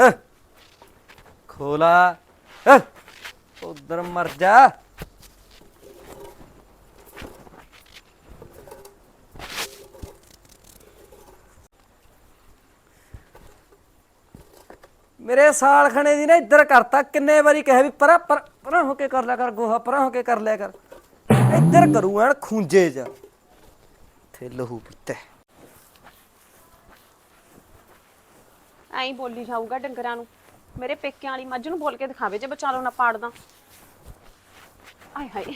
ਹੈ। ਖੋਲਾ। ਹੈ। ਉਧਰ ਮਰ ਜਾ। ਮੇਰੇ ਸਾਲ ਖਣੇ ਦੀ ਨਾ ਇੱਧਰ ਕਰਤਾ ਕਿੰਨੇ ਵਾਰੀ ਕਹੇ ਵੀ ਪਰਾਂ ਪਰ ਹੋ ਕੇ ਕਰ ਲਿਆ ਕਰ ਗੋਹਾ ਪਰਾਂ ਹੋ ਕੇ ਕਰ ਲਿਆ ਕਰ। ਇੱਧਰ ਕਰੂ ਐਨ ਖੂੰਜੇ ਚ। ਤੇ ਲਹੂ ਪੀਤੇ। ਐਂ ਹੀ ਬੋਲੀ ਜਾਊਗਾ ਡੰਗਰਾਂ ਨੂੰ। ਮੇਰੇ ਪੇਕਿਆਂ ਵਾਲੀ ਮੱਝ ਨੂੰ ਬੋਲ ਕੇ ਦਿਖਾਵੇ ਜੇ ਬਚਾ ਲਓ ਨਾ ਪਾੜਦਾ ਆਏ ਹਾਏ।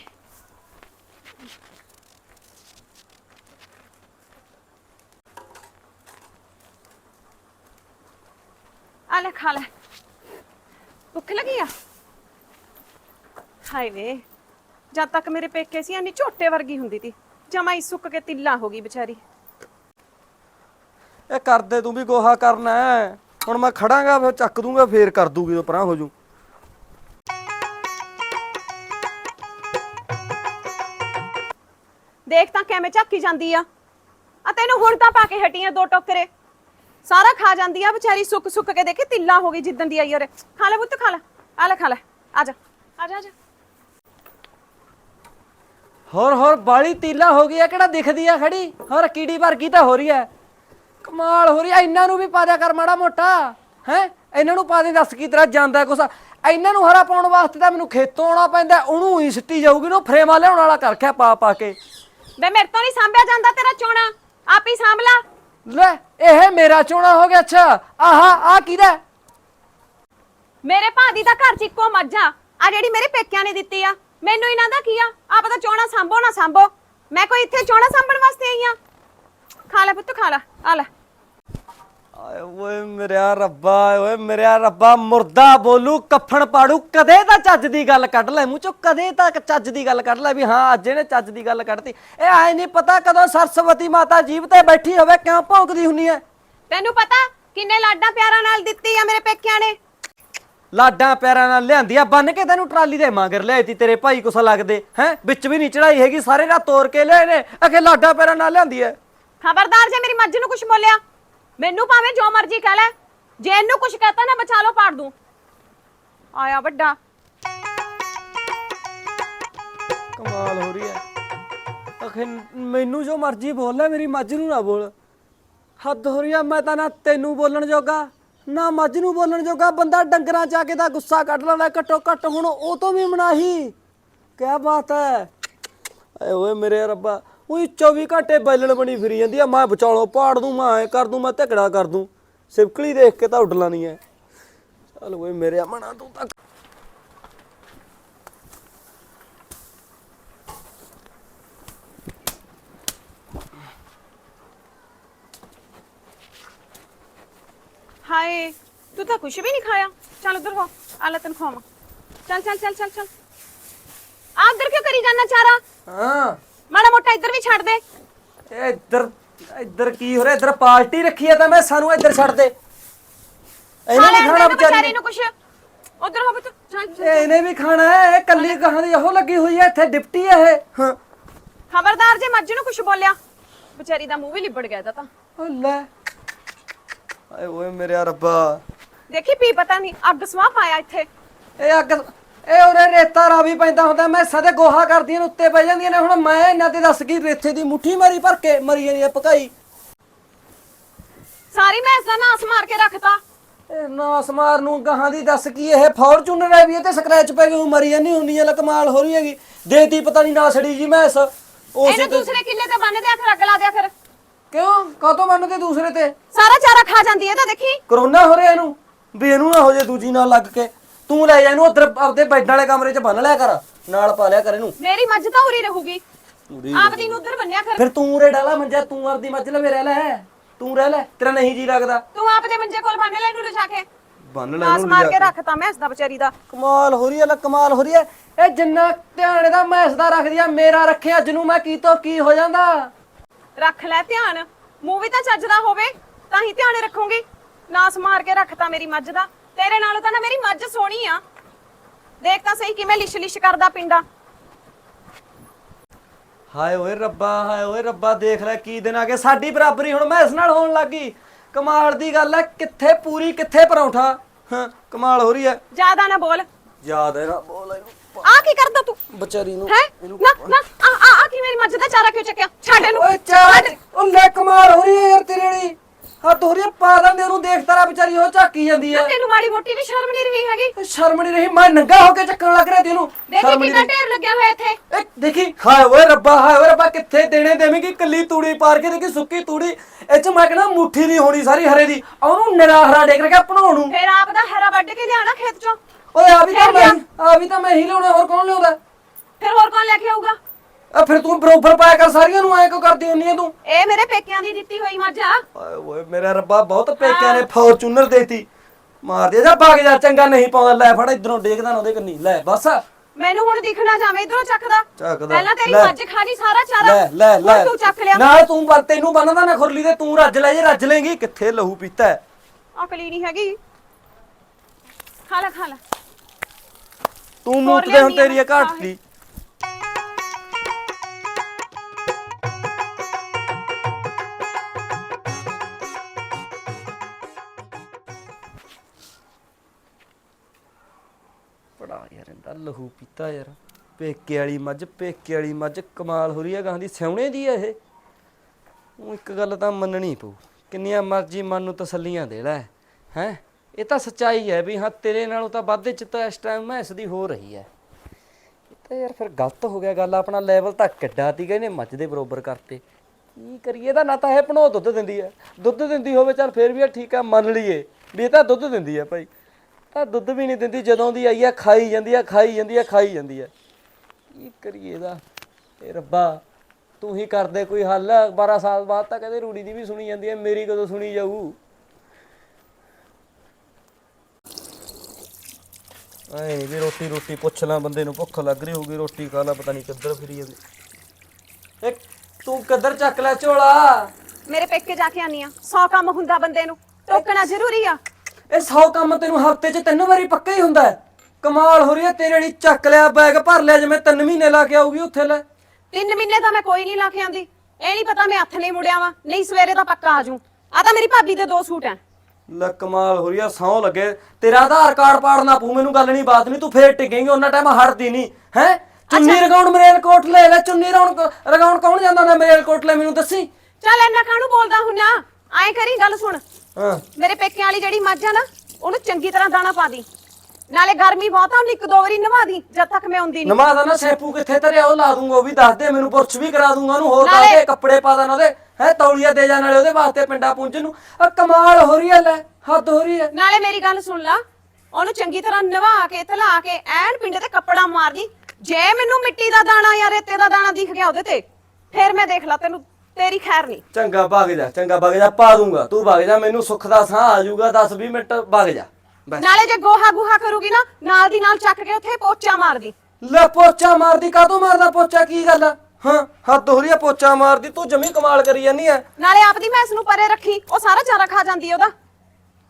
ਆ ਲੈ ਖਾ ਲੈ। ਭੁੱਖ ਲੱਗੀ ਆ? ਹਾਏ ਵੇ। ਜਦ ਤੱਕ ਮੇਰੇ ਪੇਕੇ ਸੀ ਐਨੀ ਝੋਟੇ ਵਰਗੀ ਹੁੰਦੀ ਤੀ। ਜਮਾ ਹੀ ਸੁੱਕ ਕੇ ਤਿੱਲਾ ਹੋ ਗਈ ਵਿਚਾਰੀ। ਇਹ ਕਰਦੇ ਤੂੰ ਵੀ ਗੋਹਾ ਕਰਨਾ ਹੈ। ਹੁਣ ਮੈਂ ਖੜਾਂਗਾ ਫਿਰ ਚੱਕ ਦੂੰਗਾ ਫੇਰ ਕਰ ਦੂਗੀ ਉਹ ਪਰਾਂ ਹੋ ਜੂ। ਦੇਖ ਤਾਂ ਕਿਵੇਂ ਝਾਕੀ ਜਾਂਦੀ ਆ। ਆ ਤੈਨੂੰ ਹੁਣ ਤਾਂ ਪਾ ਕੇ ਹਟੀਆਂ ਦੋ ਟੋਕਰੇ। ਸਾਰਾ ਖਾ ਜਾਂਦੀ ਆ ਵਿਚਾਰੀ ਸੁੱਕ ਸੁੱਕ ਕੇ ਦੇਖੀ ਤਿੱਲਾ ਹੋ ਗਈ ਜਿੱਦਣ ਦੀ ਆਈ ਔਰ ਖਾ ਲੈ ਪੁੱਤ ਖਾ ਲੈ। ਆ ਲੈ ਖਾ ਲੈ। ਆ ਜਾ। ਆ ਜਾ ਆ ਜਾ। ਹੋਰ ਹੋਰ ਬਾਲੀ ਤੀਲਾ ਹੋ ਗਈ ਆ ਕਿਹੜਾ ਦਿਖਦੀ ਆ ਖੜੀ? ਹੋਰ ਕੀੜੀ ਵਰਗੀ ਤਾਂ ਹੋ ਰਹੀ ਐ ਕਮਾਲ ਹੋ ਰਹੀ ਐ ਇਹਨਾਂ ਨੂੰ ਵੀ ਪਾ ਦਿਆ ਕਰ ਮਾੜਾ ਮੋਟਾ ਹੈ? ਇਹਨਾਂ ਨੂੰ ਪਾ ਦੇ ਦੱਸ ਕੀ ਤਰ੍ਹਾਂ ਜਾਂਦਾ ਕੁਛ ਇਹਨਾਂ ਨੂੰ ਹਰਾ ਪਾਉਣ ਵਾਸਤੇ ਤਾਂ ਮੈਨੂੰ ਖੇਤੋਂ ਆਉਣਾ ਪੈਂਦਾ ਉਹਨੂੰ ਹੀ ਸਿੱਟੀ ਜਾਊਗੀ ਨੂੰ ਫਰੇਮਾ ਲਿਆਉਣ ਵਾਲਾ ਕਰ ਪਾ ਪਾ ਕੇ। ਵੇ ਮੇਰੇ ਤੋਂ ਨਹੀਂ ਸਾਂਭਿਆ ਜਾਂਦਾ ਤੇਰਾ ਚੋਣਾ। ਆਪ ਹੀ ਸਾਂਭ ਲਾ। ਲੈ ਇਹ ਮੇਰਾ ਚੋਣਾ ਹੋ ਗਿਆ ਅੱਛਾ। ਆਹਾ ਆ ਕਿਹਦਾ? ਹੈ? ਮੇਰੇ ਭਾ ਦੀ ਘਰ ਚ ਇੱਕੋ ਮੱਝ ਆ। ਆ ਜਿਹੜੀ ਮੇਰੇ ਪੇਕਿਆਂ ਨੇ ਦਿੱਤੀ ਆ। ਮੈਨੂੰ ਇਹਨਾਂ ਦਾ ਕੀ ਆ? ਆਪ ਤਾਂ ਚੋਣਾ ਸਾਂਭੋ ਨਾ ਸਾਂਭੋ। ਮੈਂ ਕੋਈ ਇੱਥੇ ਚੋਣਾ ਸਾਂਭਣ ਵਾਸਤੇ ਆਈ ਆ। ਖਾ ਲੈ ਪੁੱਤ ਖਾ ਲੈ। ਆ ਲੈ। ਓਏ ਮੇਰਿਆ ਰੱਬਾ ਓਏ ਮੇਰਿਆ ਰੱਬਾ ਮੁਰਦਾ ਬੋਲੂ ਕਫਣ ਪਾੜੂ ਕਦੇ ਤਾਂ ਚੱਜ ਦੀ ਗੱਲ ਕੱਢ ਲੈ ਮੂੰਹ ਚੋਂ ਕਦੇ ਤਾਂ ਚੱਜ ਦੀ ਗੱਲ ਕੱਢ ਲੈ ਵੀ ਹਾਂ ਅੱਜ ਇਹਨੇ ਚੱਜ ਦੀ ਗੱਲ ਕੱਢਤੀ। ਇਹ ਆਏ ਨਹੀਂ ਪਤਾ ਕਦੋਂ ਸਰਸਵਤੀ ਮਾਤਾ ਜੀਵ ਤੇ ਬੈਠੀ ਹੋਵੇ ਕਿਉਂ ਭੌਂਕਦੀ ਹੁੰਨੀ ਐ? ਤੈਨੂੰ ਪਤਾ ਕਿੰਨੇ ਲਾਡਾਂ ਪਿਆਰਾਂ ਨਾਲ ਦਿੱਤੀ ਆ ਮੇਰੇ ਪੇਕਿਆਂ ਨੇ? ਲਾਡਾਂ ਪੈਰਾਂ ਨਾਲ ਲਿਆਂਦੀ ਆ ਬੰਨ ਕੇ ਤੈਨੂੰ ਟਰਾਲੀ ਦੇ ਮਗਰ ਲਿਆਈ ਤੇਰੇ ਭਾਈ ਕੁਛ ਲੱਗਦੇ ਹੈ? ਵਿੱਚ ਵੀ ਨਹੀਂ ਚੜਾਈ ਹੈਗੀ ਸਾਰੇ ਰਾਤ ਤੋੜ ਕੇ ਲਿਆਏ ਨੇ ਅਖੇ ਲਾਡਾਂ ਪੈਰਾਂ ਨਾਲ ਲਿਆਂਦੀ ਐ। ਖਬਰਦਾਰ ਜੇ ਮੇਰੀ ਮੱਝ ਨੂੰ ਕੁਝ ਬੋਲਿਆ। ਮੈਨੂੰ ਭਾਵੇਂ ਜੋ ਮਰਜ਼ੀ ਕਹਿ ਲੈ। ਜੇ ਇਹਨੂੰ ਕੁਝ ਕਹਤਾ ਨਾ ਬਚਾ ਲਓ, ਪਾੜ ਦੂੰ। ਆਇਆ ਵੱਡਾ। ਕਮਾਲ ਹੋ ਰਹੀ ਐ ਅਖੇ, ਮੈਨੂੰ ਜੋ ਮਰਜ਼ੀ ਬੋਲ ਲੈ, ਮੇਰੀ ਮੱਝ ਨੂੰ ਨਾ ਬੋਲ। ਹੱਦ ਹੋ ਰਹੀ ਆ, ਮੈਂ ਤਾਂ ਨਾ ਤੈਨੂੰ ਬੋਲਣ ਜੋਗਾ, ਨਾ ਮੱਝ ਨੂੰ ਬੋਲਣ ਜੋਗਾ, ਬੰਦਾ ਡੰਗਰਾਂ ਚ ਆ ਕੇ ਤਾਂ ਗੁੱਸਾ ਕੱਢ ਲੈਂਦਾ, ਘੱਟੋ ਘੱਟ ਹੁਣ ਉਹ ਤੋਂ ਵੀ ਮਨਾਹੀ। ਕਿਆ ਬਾਤ ਹੈ। ਏ ਓਏ ਮੇਰੇ ਰੱਬਾ ਉਹੀ 24 ਘੰਟੇ ਬੈਲਣ ਬਣੀ ਫਿਰੀ ਜਾਂਦੀ ਆ ਮੈਂ ਵਿਚਾਲੋਂ ਪਾੜ ਦੂੰ ਮੈਂ ਐ ਕਰ ਦੂੰ ਮੈਂ ਝਗੜਾ ਕਰ ਦੂੰ। ਸਿਪਕਲੀ ਦੇਖ ਕੇ ਤਾਂ ਉੱਡ ਲਾਣੀ ਐ। ਚੱਲ ਓਏ ਮੇਰੇ ਮਨਾ ਤੂੰ ਤਾਂ ਹਾਏ ਤੂੰ ਤਾਂ ਕੁਝ ਵੀ ਨਹੀਂ ਖਾਇਆ। ਚੱਲ ਉਧਰ ਹੋ ਆ ਲੈ ਤੈਨੂੰ ਖਵਾਵਾਂ ਚੱਲ ਚੱਲ ਚੱਲ ਚੱਲ ਚੱਲ। ਆ ਉਧਰ ਕਿਉਂ ਕਰੀ ਜਾਨਾ ਚਾਰਾ? ਹਾਂ। ਮਾੜਾ ਮੋਟਾ ਇੱਧਰ ਵੀ ਛੱਡ ਦੇ। ਇਹ ਇੱਧਰ ਇੱਧਰ ਕੀ ਹੋ ਰਿਹਾ? ਇੱਧਰ ਪਾਰਟੀ ਰੱਖੀ ਆ ਤਾਂ ਮੈਂ ਸਾਨੂੰ ਇੱਧਰ ਛੱਡ ਦੇ। ਇਹਨੇ ਨਹੀਂ ਖਾਣਾ ਵਿਚਾਰੀ ਨੂੰ। ਕੁਝ ਉਧਰ ਹੋ ਬਤ ਚੱਲ ਚੱਲ। ਇਹ ਇਹਨੇ ਵੀ ਖਾਣਾ ਹੈ ਇਹ ਕੱਲੀ ਕਹਾਂ ਦੀ ਉਹ ਲੱਗੀ ਹੋਈ ਹੈ ਇੱਥੇ ਡਿਪਟੀ ਹੈ ਇਹ। ਹਾਂ। ਖਬਰਦਾਰ ਜੇ ਮੱਝ ਨੂੰ ਕੁਝ ਬੋਲਿਆ ਵਿਚਾਰੀ ਦਾ ਮੂੰਹ ਵੀ ਲਿਬੜ ਗਿਆ ਇਹਦਾ ਤਾਂ। ਲੈ। ਆਏ ਓਏ ਮੇਰੇ ਰੱਬਾ। ਦੇਖੀ ਪੀ ਪਤਾ ਨਹੀਂ ਅੱਗ ਸਵਾਹ ਪਾਇਆ ਇੱਥੇ। ਇਹ ਅੱਗ ਇਹ ਉਹਨੇ ਰੇਤਾ ਰਾਵੀ ਪੈਂਦਾ ਹੁੰਦਾ ਮੈਂ ਸਦੇ ਗੋਹਾ ਕਰਦੀਆਂ ਨੇ ਉੱਤੇ ਪੈ ਜਾਂਦੀਆਂ ਨੇ ਹੁਣ ਮੈਂ ਇਹਨਾਂ ਤੇ ਦੱਸ ਕੀ ਰੇਤੇ ਦੀ ਮੁੱਠੀ ਮਾਰੀ ਭਰ ਕੇ ਮਰੀ ਜਾਂਦੀ ਹੈ ਪਕਾਈ। ਸਾਰੀ ਮੈਸ ਦਾ ਨਾਸ ਮਾਰ ਕੇ ਰੱਖਤਾ। ਇਹ ਨਾਸ ਮਾਰ ਨੂੰ ਗਾਹਾਂ ਦੀ ਦੱਸ ਕੀ ਇਹ ਫੋਰਚੂਨਰ ਹੈ ਵੀ ਇਹ ਤੇ ਸਕ੍ਰੈਚ ਪੈ ਗਈ ਮਰੀ ਜਾਂਦੀ ਹੁੰਦੀ ਹੈ ਲੈ ਕਮਾਲ ਹੋ ਰਹੀ ਹੈਗੀ। ਦੇਤੀ ਪਤਾ ਨਹੀਂ ਨਾ ਸੜੀ ਜੀ ਮੈਸ। ਉਸੇ ਇਹਨੂੰ ਤੇ ਦੂਸਰੇ ਕਿੱਲੇ ਤੇ ਬੰਨ ਦਿਆ ਫਿਰ ਅੱਗ ਲਾ ਦਿਆ ਫਿਰ। ਕਿਉਂ? ਕਾਤੋਂ ਮੰਨਦੇ ਦੂਸਰੇ ਤੇ? ਸਾਰਾ ਚਾਰਾ ਖਾ ਜਾਂਦੀ ਹੈ ਤਾਂ ਦੇਖੀ। ਕਰੋਨਾ ਹੋ ਰਿਹਾ ਇਹਨੂੰ। ਵੀ ਇਹਨੂੰ ਨਾ ਹੋ ਜੇ ਦੂਜੀ ਨਾਲ ਲੱਗ ਕੇ। ਤੂੰ ਲੈ ਜਾ ਇਹਨੂੰ ਉਧਰ ਆਪਦੇ ਬੈੱਡ ਵਾਲੇ ਕਮਰੇ 'ਚ ਬੰਨ ਲਿਆ ਕਰ ਨਾਲ ਪਾ ਲਿਆ ਕਰ ਇਹਨੂੰ। ਮੇਰੀ ਮੱਝ ਤਾਂ ਉਰੀ ਰਹੂਗੀ। ਆਪਦੀ ਨੂੰ ਉਧਰ ਬੰਨਿਆ ਕਰ। ਫਿਰ ਤੂੰ ਉਰੇ ਡਾਲਾ ਮੰਜਾ ਤੂੰ ਆਪਦੀ ਮੱਝ ਲਵੇ ਰਹਿ ਲੈ। ਤੂੰ ਰਹਿ ਲੈ ਤੇਰਾ ਨਹੀਂ ਜੀ ਲੱਗਦਾ। ਤੂੰ ਆਪਦੇ ਮੰਜੇ ਕੋਲ ਬੰਨ ਲੈ ਇਹਨੂੰ ਲਿਜਾ ਕੇ। ਬੰਨ ਨਾਸ ਮਾਰ ਕੇ ਰੱਖਤਾ ਮੈਂ ਇਸ ਦਾ ਵਿਚਾਰੀ ਦਾ। ਕਮਾਲ ਹੋ ਰਹੀ ਹੈ ਲੈ ਕਮਾਲ ਹੋ ਰਹੀ ਹੈ। ਇਹ ਜਿੰਨਾ ਧਿਆਨ ਇਹਦਾ ਮੈਂ ਇਸ ਦਾ ਰੱਖਦੀ ਆ ਮੇਰਾ ਰੱਖਿਆ ਅੱਜ ਨੂੰ ਮੈਂ ਕੀ ਤੋਂ ਕੀ ਹੋ ਜਾਂਦਾ। ਰੱਖ ਲੈ ਧਿਆਨ। ਮੂੰਹ ਵੀ ਤਾਂ ਚੱਜਦਾ ਹੋਵੇ ਤਾਂ ਹੀ ਧਿਆਨ ਰੱਖੂਗੀ। ਨਾਸ ਮਾਰ ਕੇ ਰੱਖਤਾ ਮੇਰੀ ਮੱਝ ਦਾ। ਤੇਰੇ ਨਾਲੋਂ ਤਾਂ ਨਾ ਮੇਰੀ ਮੱਝ ਸੋਹਣੀ ਆ। ਦੇਖ ਤਾਂ ਸਹੀ ਕਿਵੇਂ ਲਿਸ਼ ਲਿਸ਼ ਕਰਦਾ ਪਿੰਡਾ। ਹਾਏ ਓਏ ਰੱਬਾ ਹਾਏ ਓਏ ਰੱਬਾ ਦੇਖ ਲੈ ਕੀ ਦਿਨ ਆ ਗਏ। ਸਾਡੀ ਬਰਾਬਰੀ ਹੁਣ ਮੈਂ ਇਸ ਨਾਲ ਹੋਣ ਲੱਗੀ ਕਮਾਲ ਦੀ ਗੱਲ ਹੈ ਕਿੱਥੇ ਪੂਰੀ ਕਿੱਥੇ ਪਰੌਂਠਾ? ਹਾਂ ਕਮਾਲ ਹੋ ਰਹੀ ਹੈ ਜ਼ਿਆਦਾ ਨਾ ਬੋਲ। ਯਾਦ ਹੈ ਨਾ ਬੋਲ ਇਹਨੂੰ ਆ ਕੀ ਕਰਦਾ ਤੂੰ? ਵਿਚਾਰੀ ਨੂੰ ਹੈ? ਨਾ ਨਾ। ਆ ਆ ਆ ਕੀ ਮੇਰੀ ਮੱਝ ਦਾ ਚਾਰਾ ਕਿਉਂ ਚੱਕਿਆ? ਛੱਡ ਇਹਨੂੰ। ਓਏ ਚਾਰ ਉਹ ਲੈ ਕਮਾਲ ਹੋ ਰਹੀ ਹੈ ਯਾਰ ਤੇਰੇ ਵਾਲੀ। ਹੱਥ ਹੋ ਰਹੀ ਹੈ ਪਾ ਦਿੰਦੇ ਉਹਨੂੰ ਦੇਖ ਤਾਰਾ ਵਿਚਾਰੀ ਉਹ ਝਾਕੀ ਜਾਂਦੀ ਹੈ ਤੈਨੂੰ ਮਾੜੀ ਮੋਟੀ ਵੀ ਸ਼ਰਮ ਨਹੀਂ ਰਹੀ ਹੈਗੀ? ਸ਼ਰਮ ਨਹੀਂ ਰਹੀ ਮੈਂ ਨੰਗਾ ਹੋ ਕੇ ਚੱਕਣ ਲੱਗ ਰਿਹਾ ਤੈਨੂੰ। ਦੇਖੀ ਸ਼ਰਮ ਨੀ ਕਿੰਨਾ ਰਹੀ। ਢੇਰ ਲੱਗਿਆ ਹੋਇਆ ਇੱਥੇ? ਇਹ ਦੇਖੀ ਹਾਏ ਓਏ ਰੱਬਾ ਹਾਏ ਓਏ ਰੱਬਾ ਕਿੱਥੇ ਦੇਣੇ ਦੇਵੇਂਗੀ? ਕੱਲੀ ਤੂੜੀ ਪਾਰ ਕੇ ਦੇਖੀ ਸੁੱਕੀ ਤੂੜੀ। ਇਹ ਚ ਮੈਂ ਕਹਿੰਦਾ ਮੁੱਠੀ ਨਹੀਂ ਹੋਣੀ ਸਾਰੀ ਹਰੇ ਦੀ। ਉਹਨੂੰ ਨਿਰਾ ਹਰਾ ਡੇਕ ਰੱਖਿਆ ਭਣਾਉਣ ਨੂੰ। ਫੇਰ ਆਪ ਦਾ ਹਰਾ ਵੱਢ ਕੇ ਲਿਆਣਾ ਖੇਤ ਚੋਂ। ਓਏ ਆ ਵੀ ਤਾਂ ਮੈਂ। ਆ ਵੀ ਤਾਂ ਮੈਂ ਹੀ ਲਿਆਉਣਾ ਹੋਰ ਕੌਣ ਲਿਆਉਂਦਾ? ਫਿਰ ਹੋਰ ਕੌਣ ਲੈ ਕੇ ਆਊਗਾ? ਆ ਫਿਰ ਤੂੰ ਬਰੋਬਰ ਪਾਇਆ ਕਰ ਸਾਰੀਆਂ ਨੂੰ ਐ ਕਿਉਂ ਕਰਦੀ ਹੁੰਨੀ ਐ ਤੂੰ? ਇਹ ਮੇਰੇ ਪੇਕਿਆਂ ਦੀ ਦਿੱਤੀ ਹੋਈ ਮੱਝ ਆ। ਓਏ ਓਏ ਮੇਰਾ ਰੱਬਾ ਬਹੁਤ ਪੇਕਿਆਂ ਨੇ ਫੋਰਚੂਨਰ ਦੇਤੀ। ਮਾਰ ਦੇ ਜਾ ਭਾਗ ਜਾ ਚੰਗਾ ਨਹੀਂ ਪਾਉਂਦਾ ਲੈ ਫੜ ਇਧਰੋਂ ਡੇਕਦਾ ਨਾ ਉਹਦੇ ਕੰਨੀ ਲੈ ਬਸ। ਮੈਨੂੰ ਹੁਣ ਦਿਖਣਾ ਜਾਵੇਂ ਇਧਰੋਂ ਚੱਕਦਾ। ਚੱਕਦਾ। ਪਹਿਲਾਂ ਤੇਰੀ ਲੈ। ਮੱਝ ਖਾਣੀ ਸਾਰਾ ਚਾਰਾ ਲੈ ਲੈ ਹੁਣ ਲੈ। ਤੂੰ ਚੱਕ ਲਿਆ। ਨਾਲ ਤੂੰ ਬੰ- ਤੈਨੂੰ ਬੰਨਦਾ ਨਾ ਖੁਰਲੀ ਤੇ ਤੂੰ ਰੱਜ ਲੈ ਜੇ ਰੱਜ ਲੇਂਗੀ ਕਿੱਥੇ ਲਹੂ ਪੀਤਾ? ਹੈ? ਅਕਲੀ ਨਹੀਂ ਹੈਗੀ। ਖਾ ਲੈ ਖਾ ਲੈ। ਤੂੰ ਮੂਤ ਦੇ ਹੁਣ ਆ ਤੇਰੀ ਮੈਂ, ਘਾਟ ਆਹੇ। ਦੀ ਲਹੂ ਪੀਤਾ ਯਾਰ। ਪੇਕੇ ਵਾਲੀ ਮੱਝ, ਪੇਕੇ ਵਾਲੀ ਮੱਝ ਕਮਾਲ ਹੋ ਰਹੀ ਹੈ ਗਾਂ ਦੀ ਸਿਉਣੇ ਦੀ ਆ ਇਹ। ਉਹ ਇੱਕ ਗੱਲ ਤਾਂ ਮੰਨਣੀ ਪਊ, ਕਿੰਨੀਆਂ ਮਰਜ਼ੀ ਮਨ ਨੂੰ ਤਸੱਲੀਆਂ ਦੇ ਲੈ, ਹੈ? ਇਹ ਤਾਂ ਸੱਚਾਈ ਹੈ ਵੀ ਹਾਂ, ਤੇਰੇ ਨਾਲੋਂ ਤਾਂ ਵੱਧ ਚ ਤਾਂ ਇਸ ਟਾਈਮ ਮੈਂ ਇਸ ਦੀ ਹੋ ਰਹੀ ਹੈ ਇਹ ਤਾਂ ਯਾਰ ਫਿਰ ਗਲਤ ਹੋ ਗਿਆ ਗੱਲ, ਆਪਣਾ ਲੈਵਲ ਤਾਂ ਕਿੱਡਾ ਤੀਗਾ ਇਹਨੇ ਮੱਝ ਦੇ ਬਰੋਬਰ ਕਰਤੇ। ਕੀ ਕਰੀਏ ਤਾਂ ਨਾ ਤਾਂ ਇਹ ਭਣੋ ਦੁੱਧ ਦਿੰਦੀ ਹੈ ਦੁੱਧ ਦਿੰਦੀ ਹੋਵੇ ਚੱਲ ਫੇਰ ਵੀ ਇਹ ਠੀਕ ਆ, ਮੰਨ ਲਈਏ, ਵੀ ਇਹ ਤਾਂ ਦੁੱਧ ਦਿੰਦੀ ਹੈ ਭਾਈ। ਤਾਂ ਦੁੱਧ ਵੀ ਨਹੀਂ ਦਿੰਦੀ, ਜਦੋਂ ਦੀ ਆਈ ਆ, ਖਾਈ ਜਾਂਦੀ ਆ, ਖਾਈ ਜਾਂਦੀ ਆ, ਖਾਈ ਜਾਂਦੀ ਆ। ਕੀ ਕਰੀਏ ਇਹਦਾ? ਇਹ ਰੱਬਾ, ਤੂੰ ਹੀ ਕਰ ਕੋਈ ਹੱਲ। 12 ਸਾਲ ਬਾਅਦ ਤਾਂ ਕਹਿੰਦੇ ਰੂੜੀ ਦੀ ਵੀ ਸੁਣੀ ਜਾਂਦੀ ਹੈ ਮੇਰੀ ਕਦੋਂ ਸੁਣੀ ਜਾਊ? ਐ ਵੀ ਰੋਟੀ ਰੋਟੀ ਪੁੱਛ ਲਾਂ ਬੰਦੇ ਨੂੰ, ਭੁੱਖ ਲੱਗ ਰਹੀ ਹੋਊਗੀ, ਰੋਟੀ ਖਾ ਲਾ, ਪਤਾ ਨਹੀਂ ਕਿੱਧਰ ਫਿਰੀ ਜਾਂਦੀ। ਇੱਕ ਤੂੰ ਕਿੱਧਰ ਚੱਕ ਲੈ ਝੋਲਾ? ਮੇਰੇ ਪੇਕੇ ਜਾ ਕੇ ਆਨੀ ਆ, ਸੌ ਕੰਮ ਹੁੰਦਾ ਬੰਦੇ ਨੂੰ ਟੋਕਣਾ ਜ਼ਰੂਰੀ ਆ। ਇਹ 100 ਕੰਮ ਤੈਨੂੰ ਹਫ਼ਤੇ 'ਚ ਤਿੰਨ ਵਾਰੀ ਪੱਕਾ ਹੀ ਹੁੰਦਾ ਹੈ। ਕਮਾਲ ਹੋ ਰਹੀ ਹੈ ਤੇਰੇ ਲਈ ਚੱਕ ਲਿਆ ਬੈਗ ਭਰ ਲਿਆ ਜਿਵੇਂ ਤਿੰਨ ਮਹੀਨੇ ਲਾ ਕੇ ਆਊਗੀ ਉੱਥੇ ਲੈ। ਤਿੰਨ ਮਹੀਨੇ ਤਾਂ ਮੈਂ ਕੋਈ ਨਹੀਂ ਲਾ ਕੇ ਆਂਦੀ ਇਹ ਨਹੀਂ ਪਤਾ ਮੈਂ ਹੱਥ ਨਹੀਂ ਮੁੜਿਆ ਵਾਂ ਨਹੀਂ ਸਵੇਰੇ ਤਾਂ ਪੱਕਾ ਆ ਜੂ ਆ ਤਾਂ ਮੇਰੀ ਭਾਬੀ ਦੇ ਦੋ ਸੂਟ ਐ। ਲੈ ਕਮਾਲ ਹੋ ਰਹੀ ਆ ਸੌ ਲੱਗੇ। ਤੇਰਾ ਆਧਾਰ ਕਾਰਡ ਪਾੜਨਾ ਪੂ ਮੈਨੂੰ ਗੱਲ ਨਹੀਂ ਬਾਤ ਨਹੀਂ ਤੂੰ ਫੇਰ ਟਿਕੇਂਗੀ ਉਹਨਾਂ ਟਾਈਮ ਹਟਦੀ ਨਹੀਂ। ਹੈ? ਚੁੰਨੀ ਰਗਾਉਣ ਮਰੇਲ ਕੋਟ ਲੈ ਲੈ ਚੁੰਨੀ ਰਗਾਉਣ ਰਗਾਉਣ ਕੌਣ ਜਾਂਦਾ ਨਾ ਮਰੇਲ ਕੋਟ ਲੈ ਮੈਨੂੰ ਦੱਸੀ। ਚੱਲ ਇੰਨਾ ਕਾਹਨੂੰ ਬੋਲਦਾ ਹੁੰਨਾ? ਐਂ ਕਰੀ ਗੱਲ ਸੁਣ। ਹਾਂ। ਮੇਰੇ ਪੇਕਿਆਂ ਵਾਲੀ ਜਿਹੜੀ ਮੱਝ ਆ ਨਾ ਉਹਨੂੰ ਚੰਗੀ ਤਰ੍ਹਾਂ ਦਾਣਾ ਪਾ ਦੀ। ਨਾਲੇ ਗਰਮੀ ਬਹੁਤ ਆ ਉਹਨੂੰ ਇੱਕ ਦੋ ਵਾਰੀ ਨਵਾ ਦੀ ਜਦ ਤੱਕ ਮੈਂ ਆਉਂਦੀ ਨਹੀਂ ਨਮਾਜ਼ ਨਾ ਸੈਪੂ ਕਿੱਥੇ ਧਰਿਆ ਉਹ ਲਾ ਦੂੰਗਾ ਉਹ ਵੀ ਦੱਸ ਦੇ ਮੈਨੂੰ ਪੁਰਸ਼ ਵੀ ਕਰਾ ਦੂੰਗਾ ਉਹਨੂੰ ਹੋਰ ਦੱਸ ਨਾਲੇ- ਦੇ ਕੱਪੜੇ ਪਾ ਦੇਣਾ ਉਹਦੇ ਹੈ ਤੌਲੀਆ ਦੇ ਜਾਣ ਵਾਲੇ ਉਹਦੇ ਵਾਸਤੇ ਪਿੰਡਾ ਪੁੰਜਨ ਨੂੰ। ਆ ਕਮਾਲ ਹੋ ਰਹੀ ਹੈ ਲੈ ਹੱਦ ਹੋ ਰਹੀ ਹੈ ਨਾਲੇ ਮੇਰੀ ਗੱਲ ਸੁਣ ਲਾ ਉਹਨੂੰ ਚੰਗੀ ਤਰ੍ਹਾਂ ਨਵਾ ਕੇ ਧਲਾ ਕੇ ਐਨ ਪਿੰਡੇ ਤੇ ਕੱਪੜਾ ਮਾਰ ਦੀ ਜੇ ਮੈਨੂੰ ਮਿੱਟੀ ਦਾ ਦਾਣਾ ਜਾਂ ਰੇਤੇ ਦਾ ਦਾਣਾ ਦਿਖ ਗਿਆ ਉਹਦੇ ਤੇ ਫਿਰ ਮੈਂ ਦੇਖ ਲਾ ਤੈਨੂੰ ਤੇਰੀ ਖੈਰ ਨਹੀਂ। ਚੰਗਾ ਭੱਗ ਜਾ ਚੰਗਾ ਭੱਗ ਜਾ ਪਾ ਦੂੰਗਾ। ਤੂੰ ਭੱਗ ਜਾ ਮੈਨੂੰ ਸੁੱਖ ਦਾ ਸਾਹ ਆ ਜਾਊਗਾ 10 20 ਮਿੰਟ ਭੱਗ ਜਾ। ਬਸ। ਨਾਲੇ ਜੇ ਗੋਹਾ ਗੁਹਾ ਕਰੂਗੀ ਨਾ ਨਾਲ ਦੀ ਨਾਲ ਚੱਕ ਕੇ ਉੱਥੇ ਪੋਚਾ ਮਾਰ ਦੀ ਲੈ ਪੋਚਾ ਮਾਰਦੀ ਕਾਹਤੋਂ ਮਾਰਦਾ ਪੋਚਾ ਕੀ ਗੱਲ ਆ? ਹਾਂ ਹੱਦ ਹੋ ਰਹੀ ਆ ਪੋਚਾ ਮਾਰਦੀ ਤੂੰ ਜਮੀ ਕਮਾਲ ਕਰੀ ਜਾਨੀ ਆ ਨਾਲੇ ਆਪਦੀ ਮੈਸ ਨੂੰ ਪਰੇ ਰੱਖੀ ਉਹ ਸਾਰਾ ਚਾਰਾ ਖਾ ਜਾਂਦੀ ਉਹਦਾ।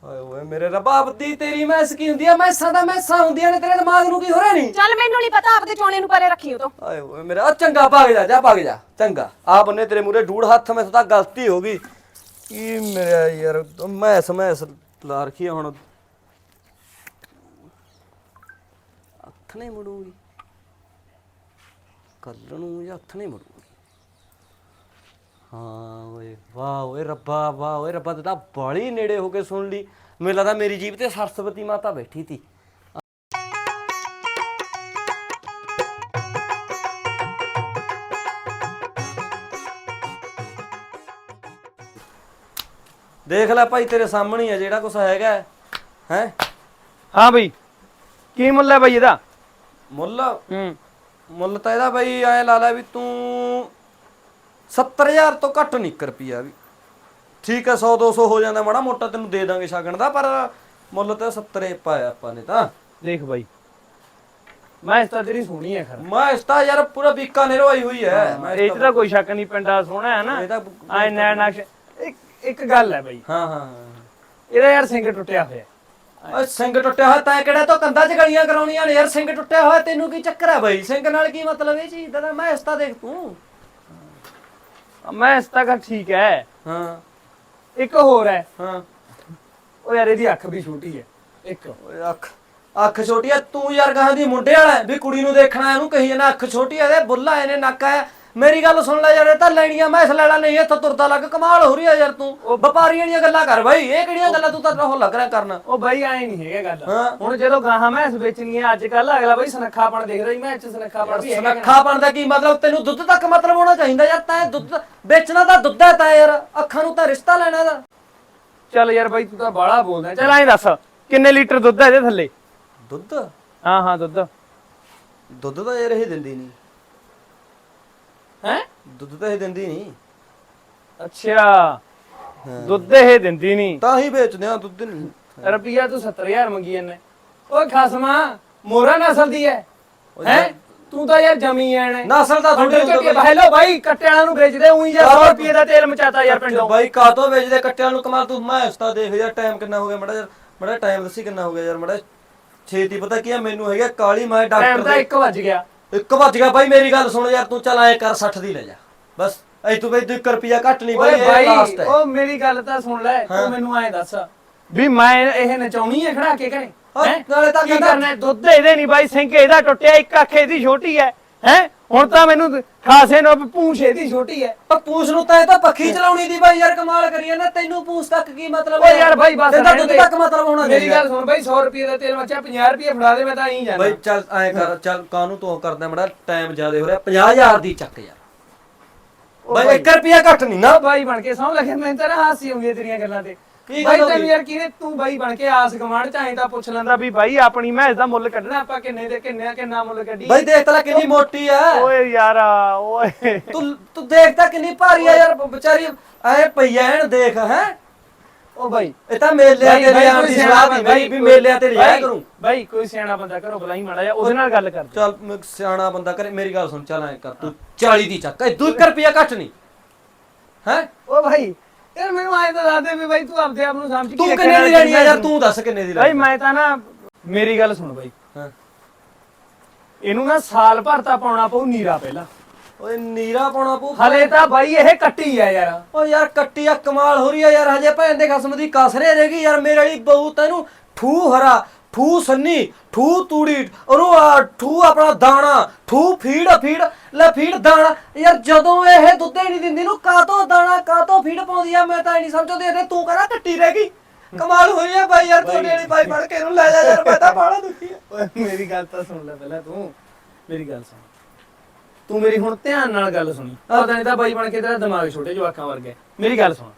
ਹਾਏ ਓਏ ਮੇਰੇ ਰੱਬਾ ਆਪਦੀ ਤੇਰੀ ਮੈਸ ਕੀ ਹੁੰਦੀ ਆ? ਮੈਸਾਂ ਦਾ ਮੈਸਾਂ ਹੁੰਦੀਆਂ ਨੇ ਤੇਰੇ ਦਿਮਾਗ ਨੂੰ ਕੀ ਹੋ ਰਿਹਾ ਨਹੀਂ ਚੱਲ ਮੈਨੂੰ ਨਹੀਂ ਪਤਾ ਆਪਦੇ ਚੋਣੇ ਨੂੰ ਪਰੇ ਰੱਖੀ ਉਹ ਤੋਂ ਆਏ ਓਏ ਮੇਰਾ ਆ ਚੰਗਾ ਭੱਗ ਜਾ ਜਾ ਭੱਗ ਜਾ ਚੰਗਾ। ਆ ਬੰਨੇ ਤੇਰੇ ਮੂਰੇ ਡੂੜ ਹੱਥ ਮੈਂ ਤਾਂ ਗਲਤੀ ਹੋ ਗਈ। ਕੀ ਮੇਰਾ ਯਾਰ ਮੈਸ ਮੈਸ ਲਾ ਰੱਖੀ ਆ ਹੁਣ। ਹੱਥ ਨਹੀਂ ਮੁੜੂਗੀ। ਕੱਲ ਨੂੰ ਜਾਂ ਹੱਥ ਨਹੀਂ ਮੁੜੂਗੀ। ਹਾਂ ਓਏ ਵਾਹ ਓਏ ਰੱਬਾ ਵਾਹ ਓਏ ਰੱਬਾ ਤੇ ਤਾਂ ਬਾਲੀ ਨੇੜੇ ਹੋ ਕੇ ਸੁਣ ਲਈ। ਮੈਨੂੰ ਲੱਗਦਾ ਮੇਰੀ ਜੀਬ ਤੇ ਸਰਸਵਤੀ ਮਾਤਾ ਬੈਠੀ ਸੀ। ਦੇਖ ਲੈ ਭਾਈ ਤੇਰੇ ਸਾਹਮਣੇ ਹੀ ਆ ਜਿਹੜਾ ਕੁਛ ਹੈਗਾ ਹੈ। ਹਾਂ? ਬਈ। ਕੀ ਮੁੱਲ ਹੈ ਬਈ ਇਹਦਾ? ਮੁੱਲ? ਹੂੰ। ਮੁੱਲ ਤਾਂ ਇਹਦਾ ਬਈ ਐ ਲਾ ਲੈ ਵੀ ਤੂੰ 70000 ਤੋਂ ਘੱਟ ਨਹੀਂ ਇੱਕ ਰੁਪਿਆ ਵੀ। ਠੀਕ ਹੈ 100 200 ਹੋ ਜਾਂਦਾ ਮਾੜਾ ਮੋਟਾ ਤੈਨੂੰ ਦੇ ਦਾਂਗੇ ਛਾਗਣ ਦਾ ਪਰ ਮੁੱਲ ਤਾਂ 70 ਪਾਇਆ ਆਪਾਂ ਨੇ ਤਾਂ। ਦੇਖ ਬਾਈ। ਮੈਂ ਇਸ ਤਾਂ ਤੇਰੀ ਸੋਹਣੀ ਹੈ ਖਰ। ਮੈਂ ਇਸ ਤਾਂ ਯਾਰ ਪੂਰਾ ਬੀਕਾਨੇਰ ਹੋਈ ਹੋਈ ਹੈ। ਮੈਂ ਇਹ ਤਾਂ ਕੋਈ ਸ਼ੱਕ ਨਹੀਂ ਪਿੰਡਾ ਸੋਹਣਾ ਹੈ ਨਾ। ਇਹ ਤਾਂ ਆਏ ਨੈ ਨਕਸ਼ ਇੱਕ ਇੱਕ ਗੱਲ ਹੈ ਬਈ। ਹਾਂ ਹਾਂ ਇਹਦਾ ਯਾਰ ਸਿੰਘ ਟੁੱਟਿਆ ਹੋਇਆ। ਓਏ ਸਿੰਘ ਟੁੱਟਿਆ ਹੋਇਆ ਤਾਂ ਕਿਹੜਾ ਤੋਂ ਕੰਧਾਂ 'ਚ ਗਲੀਆਂ ਕਰਾਉਣੀਆਂ ਨੇ? ਯਾਰ ਸਿੰਘ ਟੁੱਟਿਆ ਹੋਇਆ ਤੈਨੂੰ ਕੀ ਚੱਕਰ ਹੈ ਬਈ? ਸਿੰਘ ਨਾਲ ਕੀ ਮਤਲਬ ਇਹ ਚੀਜ਼ ਦਾ? ਮੈਂ ਇਸ ਤਾਂ ਦੇਖ ਤੂੰ। ਮੈਂ ਇਸ ਤਾਂ ਠੀਕ ਹੈ। ਹਾਂ। ਇੱਕ ਹੋਰ ਹੈ। ਹਾਂ। ਉਹ ਯਾਰ ਇਹਦੀ ਅੱਖ ਵੀ ਛੋਟੀ ਹੈ। ਇੱਕ। ਓਏ ਅੱਖ ਅੱਖ ਛੋਟੀ ਆ ਤੂੰ ਯਾਰ ਗਾਹਾਂ ਦੀ ਮੁੰਡੇ ਵਾਲਾ ਹੈ, ਵੀ ਕੁੜੀ ਨੂੰ ਦੇਖਣਾ ਇਹਨੂੰ ਕਹੀ ਜਾਂਦਾ ਅੱਖ ਛੋਟੀ ਆ ਤੇ ਬੁੱਲਾ ਇਹਨੇ ਨੱਕ ਆ ਮੇਰੀ ਗੱਲ ਸੁਣ ਲੈ ਯਾਰ ਇਹ ਤਾਂ ਲੈਣੀਆਂ ਮੈਂ ਇਸ ਲੈਣਾ ਨਹੀਂ ਇੱਥੇ ਤੁਰਦਾ ਲੱਗ ਕਮਾਲ ਹੋ ਰਹੀ ਆ ਯਾਰ ਤੂੰ। ਵਪਾਰੀਆਂ ਦੀਆਂ ਗੱਲਾਂ ਕਰ ਬਾਈ ਇਹ ਕਿਹੜੀਆਂ ਗੱਲਾਂ ਤੂੰ ਤਾਂ ਉਹ ਲੱਗ ਰਿਹਾ ਕਰਨ? ਉਹ ਬਾਈ ਐ ਨਹੀਂ ਹੈਗਾ ਗੱਲ। ਹੁਣ ਜਦੋਂ ਗਾਹਾਂ ਮੈਂ ਵੇਚਣੀ ਹੈ ਅੱਜ ਕੱਲ ਅਗਲਾ ਬਾਈ ਸਨੱਖਾਪਣ ਦੇਖਦਾ ਜੀ ਮੈਂ ਚ ਸਨੱਖਾਪਣ ਵੀ ਹੈਗਾ। ਸੁਨੱਖਾ ਬਣਦਾ ਕੀ ਮਤਲਬ? ਤੈਨੂੰ ਦੁੱਧ ਤੱਕ ਮਤਲਬ ਹੋਣਾ ਚਾਹੀਦਾ ਯਾਰ ਤੈਂ ਦੁੱਧ ਵੇਚਣਾ ਤਾਂ ਦੁੱਧ ਹੈ ਤਾਂ ਯਾਰ ਅੱਖਾਂ ਨੂੰ ਤਾਂ ਰਿਸ਼ਤਾ ਲੈਣਾ ਦਾ। ਚੱਲ ਯਾਰ ਬਾਈ ਤੂੰ ਤਾਂ ਬਾਹਲਾ ਬੋਲਦਾ ਚੱਲ ਐਂ ਦੱਸ ਕਿੰਨੇ ਲੀਟਰ ਦੁੱਧ ਹੈ ਇਹਦੇ ਥੱਲੇ? ਦੁੱਧ? ਹਾਂ ਹਾਂ ਦੁੱਧ। ਦੁੱਧ ਤਾਂ ਯਾਰ ਇਹ ਦਿੰਦੀ ਨਹੀਂ ਹੈ? ਦੁੱਧ ਤਾਂ ਇਹ ਦਿੰਦੀ ਨਹੀਂ। ਅੱਛਾ। ਦੁੱਧ ਇਹ ਦਿੰਦੀ ਨਹੀਂ। ਤਾਂ ਹੀ ਵੇਚਦੇ ਆ ਦੁੱਧ ਨਹੀਂ ਰੁਪਈਆ ਤੂੰ 70000 ਮੰਗੀ ਇਹਨੇ ਓਏ ਖਸਮਾ ਮੋਰਾ ਨਸਲ ਦੀ ਹੈ। ਹੈ? ਤੂੰ ਤਾਂ ਯਾਰ ਜਮੀ ਐਣ ਨਸਲ ਤਾਂ ਥੋੜੀ ਥੋੜੇ ਹੈਲੋ ਬਾਈ। ਕੱਟੇ ਵਾਲਿਆਂ ਨੂੰ ਵੇਚਦੇ ਉਹੀ ਯਾਰ। 100 ਰੁਪਏ ਦਾ ਤੇਲ ਮਚਾਤਾ ਯਾਰ ਪਿੰਡੋਂ। ਬਾਈ ਕਾਤੋਂ ਵੇਚਦੇ? ਕੱਟਿਆਂ ਨੂੰ ਕਮਾਲ ਤੂੰ ਮੈਂ ਉਸਤਾ ਦੇਖ ਯਾਰ ਟਾਈਮ ਕਿੰਨਾ ਹੋ ਗਿਆ। ਮੜਾ ਯਾਰ ਮੜਾ ਟਾਈਮ ਦੱਸੀ ਕਿੰਨਾ ਹੋ ਗਿਆ ਯਾਰ। ਮੜਾ ਛੇਤੀ ਪਤਾ ਕੀ ਆ ਮੈਨੂੰ ਹੈਗਾ ਕਾਲੀ ਮੈਂ ਡਾਕਟਰ ਦੇ 1 ਵਜ ਗਿਆ। ਇੱਕ ਵੱਜ ਗਿਆ ਬਾਈ ਮੇਰੀ ਗੱਲ ਸੁਣ ਯਾਰ ਤੂੰ ਚੱਲ ਐ ਕਰ 60 ਦੀ ਲੈ ਜਾ। ਬਸ ਐ ਤੂੰ ਬਈ 2 ਰੁਪਿਆ ਘੱਟ ਨਹੀਂ ਬਾਈ ਓਏ ਇਹ ਬਾਈ ਲਾਸਟ ਹੈ। ਉਹ ਮੇਰੀ ਗੱਲ ਤਾਂ ਸੁਣ ਲੈ ਤੂੰ ਮੈਨੂੰ ਐਂ ਦੱਸ ਵੀ ਮੈਂ ਇਹ ਨਚਾਉਣੀ ਹੈ ਖੜਾ ਕੇ ਘਰੇ? ਹਾਂ, ਹੈਂ? ਨਾਲੇ ਤਾਂ ਕੀ ਕਹਿੰਦਾ- ਕਰਨਾ ਹੈ? ਦੁੱਧ ਇਹਦੇ ਨਹੀਂ ਬਾਈ ਸਿੰਘ ਇਹਦਾ ਟੁੱਟਿਆ ਇੱਕ ਅੱਖ ਇਹਦੀ ਛੋਟੀ ਹੈ। ਹੈ? ਹੁਣ ਤਾਂ ਮੈਨੂੰ ਖਾਸੇ ਨੂੰ ਪੂੰਛ ਇਹਦੀ ਛੋਟੀ ਹੈ। ਪਰ ਪੂਛ ਨੂੰ ਤਾਂ ਇਹ ਤਾਂ ਪੱਖੀ ਚਲਾਉਣੀ ਦੀ ਬਾਈ ਯਾਰ ਕਮਾਲ ਕਰੀ ਨਾ ਤੈਨੂੰ ਪੂਛ ਤੱਕ ਕੀ ਮਤਲਬ ਓ ਯਾਰ ਬਾਈ ਬਸ ਤੈਨੂੰ ਰਹਿਣ ਦੁੱਧ। ਤੱਕ ਮਤਲਬ ਹੋਣਾ ਮੇਰੀ। ਗੱਲ ਸੁਣ ਬਾਈ 100 ਰੁਪਏ ਦਾ ਤੇਲ ਮੱਚਾ 50 ਰੁਪਏ ਫੜਾ ਦੇ ਮੈਂ ਤਾਂ ਐਂ ਜਾਣਾ। ਬਾਈ ਚੱਲ ਐ ਕਰ ਚੱਲ ਕਾਨੂੰ ਤੂੰ ਕਰਦਾ ਮੜਾ ਟਾਈਮ ਜ਼ਿਆਦਾ ਹੋ ਰਿਹਾ 50000 ਦੀ ਚੱਕ ਯਾਰ। ਬਾਈ ਬਾਈ। 1 ਰੁਪਿਆ ਘੱਟ ਨਹੀਂ ਨਾ। ਬਾਈ ਬਣ ਕੇ ਸੌਂ ਲੱਗੇ ਮੈਂ ਤਾਂ ਹਾਸੀ ਆਉਂਦੀ ਹੈ ਤੇਰੀਆਂ ਗੱਲਾਂ ਤੇ। ਕੀ ਬਾਈ ਗੱਲ ਹੋ ਤੈਨੂੰ ਗਈ? ਯਾਰ ਕਿਹਨੇ ਤੂੰ ਬਾਈ ਬਣ ਕੇ ਆਸ ਗਵਾਂਢ ਚ ਐਂ ਤਾਂ ਪੁੱਛ ਲੈਂਦਾ ਵੀ ਬਾਈ ਆਪਣੀ ਮੈਸ ਦਾ ਮੁੱਲ ਕੱਢਣਾ। ਆਪਾਂ ਕਿੰਨੇ ਦੇ ਕਿੰਨੇ ਕਿੰਨਾ ਮੁੱਲ ਕੱਢੀ ਬਾਈ ਦੇਖ ਤਲਾ ਕਿੰਨੀ ਮੋਟੀ ਆ। ਓਏ ਯਾਰਾ ਓਏ। ਤੂੰ ਤੂੰ ਦੇਖ ਤਾਂ ਕਿੰਨੀ ਭਾਰੀ ਆ ਯਾਰ ਵਿਚਾਰੀ ਐ ਪਈਐਣ ਦੇਖ ਹੈ। ਓ ਬਾਈ। ਇਹ ਤਾਂ ਮੇਲਿਆਂ ਤੇ ਲਿਆਉਣ ਦੀ ਸਲਾਹ ਦੀ ਬਾਈ ਵੀ ਮੇਲਿਆਂ ਤੇ ਲਿਆ ਬਾਈ- ਕਰੂੰ। ਬਾਈ ਕੋਈ ਸਿਆਣਾ ਬੰਦਾ ਕਰੋ ਬੁਲਾਈ ਮਾੜਾ ਜਾ ਉਹਦੇ ਨਾਲ ਗੱਲ ਕਰ। ਚੱਲ ਮੈਂ ਸਿਆਣਾ ਬੰਦਾ ਕਰੇ ਮੇਰੀ ਗੱਲ ਸੁਣ ਚੱਲ ਐ ਕਰ ਤੂੰ 40 ਦੀ ਚੱਕ। ਇਹ 2 ਰੁਪਿਆ ਘੱਟ ਨਹੀਂ। ਹੈ? ਓ ਭਾਈ ਯਾਰ ਮੈਨੂੰ ਆਏ ਤਾਂ ਦੱਸ ਦੇ ਵੀ ਬਾਈ ਤੂੰ ਆਪਦੇ ਆਪ ਨੂੰ ਸਮਝ ਕੇ ਤੂੰ ਕਿੰਨੇ ਦੀ ਲੈਣੀ ਆ ਯਾਰ? ਤੂੰ ਦੱਸ ਕਿੰਨੇ ਦੀ ਬਾਈ ਲੈਣੀ ਮੈਂ ਤਾਂ ਨਾ ਮੇਰੀ ਗੱਲ ਸੁਣ ਬਾਈ। ਹਾਂ। ਇਹਨੂੰ ਨਾ ਸਾਲ ਭਰ ਤਾਂ ਪਾਉਣਾ ਪਊ ਨੀਰਾ ਪਹਿਲਾਂ। ਓਏ ਨੀਰਾ ਪਾਉਣਾ ਪਊ? ਹਲੇ ਤਾਂ ਬਾਈ ਇਹ ਕੱਟੀ ਆ ਯਾਰ। ਓ ਯਾਰ ਕੱਟੀ ਆ ਕਮਾਲ ਹੋ ਰਹੀ ਆ ਯਾਰ। ਹਜੇ ਭੈਣ ਦੇ ਖਸਮ ਦੀ ਕਸਰੇ ਰਹੇਗੀ। ਯਾਰ ਮੇਰੇ ਵਾਲੀ ਬਹੂ ਤੈਨੂੰ ਠੂ ਹਰਾ। ਠੂ ਸੰਨੀ ਠੂ ਤੂੜੀ ਉਹਨੂੰ ਆ, ਠੂ ਆਪਣਾ ਦਾਣਾ ਠੂ ਫੀਡ ਫੀਡ ਲੈ ਫੀਡ ਦਾਣਾ। ਯਾਰ ਜਦੋਂ ਇਹ ਦੁੱਧ ਹੀ ਨਹੀਂ ਦਿੰਦੀ ਨੂੰ ਕਾਤੋਂ ਦਾਣਾ ਕਾਤੋਂ ਫੀਡ ਪਾਉਂਦੀ ਆ ਮੈਂ ਤਾਂ ਇਹ ਨਹੀਂ ਸਮਝਦੀ ਤੇ ਤੂੰ ਕਹਿੰਦਾ ਕੱਟੀ ਰਹਿ ਗਈ। ਕਮਾਲ ਹੋਈ ਆ ਬਾਈ ਯਾਰ ਤੁਹਾਡੇ ਵਾਲੀ ਬਾਈ ਫੜ ਕੇ ਇਹਨੂੰ ਲੈ ਜਾ ਯਾਰ ਮੈਂ ਤਾਂ ਬਾਹਲਾ ਦੁਖੀ ਆ। ਓਏ ਮੇਰੀ ਗੱਲ ਤਾਂ ਸੁਣ ਲੈ ਪਹਿਲਾਂ ਤੂੰ। ਮੇਰੀ ਗੱਲ ਸੁਣ। ਤੂੰ ਮੇਰੀ ਹੁਣ ਧਿਆਨ ਨਾਲ ਗੱਲ ਸੁਣੀ। ਪਤਾ ਨਹੀਂ ਤਾਂ ਬਾਈ ਬਣ ਕੇ ਤੇਰਾ ਦਿਮਾਗ ਛੋਟੇ ਜਵਾਕਾਂ ਵਰਗਾ ਹੈ। ਮੇਰੀ ਗੱਲ ਸੁਣ।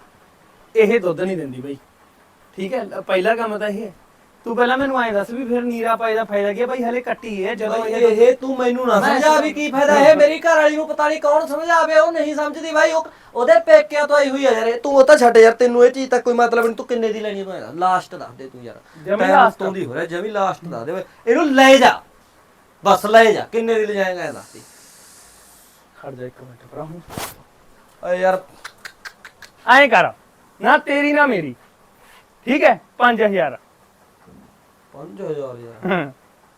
ਇਹ ਦੁੱਧ ਨਹੀਂ ਦਿੰਦੀ ਬਾਈ। ਠੀਕ ਹੈ ਪਹਿਲਾ ਕੰਮ ਤਾਂ ਇਹ ਹੈ। ਤੂੰ ਪਹਿਲਾਂ ਮੈਨੂੰ ਐਂ ਦੱਸ ਵੀ ਫਿਰ ਨੀਰਾ ਪਾਏ ਦਾ ਫਾਇਦਾ ਕੀ ਹੈ? ਬਾਈ ਹਲੇ ਕੱਟੀ ਹੈ ਜਦੋਂ ਇਹ ਇਹ ਤੂੰ ਮੈਨੂੰ ਨਾ ਸਮਝਾ ਵੀ ਕੀ ਫਾਇਦਾ ਇਹ ਮੇਰੀ ਘਰ ਵਾਲੀ ਨੂੰ ਪਤਾ ਨਹੀਂ ਕੌਣ ਸਮਝਾਵੇ ਉਹ ਨਹੀਂ ਸਮਝਦੀ ਬਾਈ। ਉਹ ਉਹਦੇ ਪੇਕਿਆਂ ਤੋਂ ਆਈ ਹੋਈ ਆ ਯਾਰ। ਇਹ ਤੂੰ ਉਹ ਤਾਂ ਛੱਡ ਯਾਰ ਤੈਨੂੰ ਇਹ ਚੀਜ਼ ਤੱਕ ਕੋਈ ਮਤਲਬ ਨਹੀਂ। ਤੂੰ ਕਿੰਨੇ ਦੀ ਲੈਣੀ ਤੂੰ ਲਾਸਟ ਦੱਸ ਦੇ ਤੂੰ ਯਾਰ। ਜਮੀ last ਉੱਤੋਂ ਦੀ ਹੋ ਰਿਹਾ ਜਮੀ ਲਾਸਟ ਦੱਸ ਦੇ। ਇਹਨੂੰ ਲੈ ਜਾ। ਬਸ ਲੈ ਜਾ। ਕਿੰਨੇ ਦੀ ਲੈ ਜਾਏਗਾ ਇਹ ਦੱਸ ਦੇ। ਖੜ ਜਾ ਇੱਕ ਮਿੰਟ ਭਰਾ ਹੁਣ। ਓਏ ਯਾਰ। ਐਂ ਕਰ। ਨਾ ਤੇਰੀ ਨਾ ਮੇਰੀ। ਠੀਕ ਹੈ? 5000 5000 ਯਾਰ।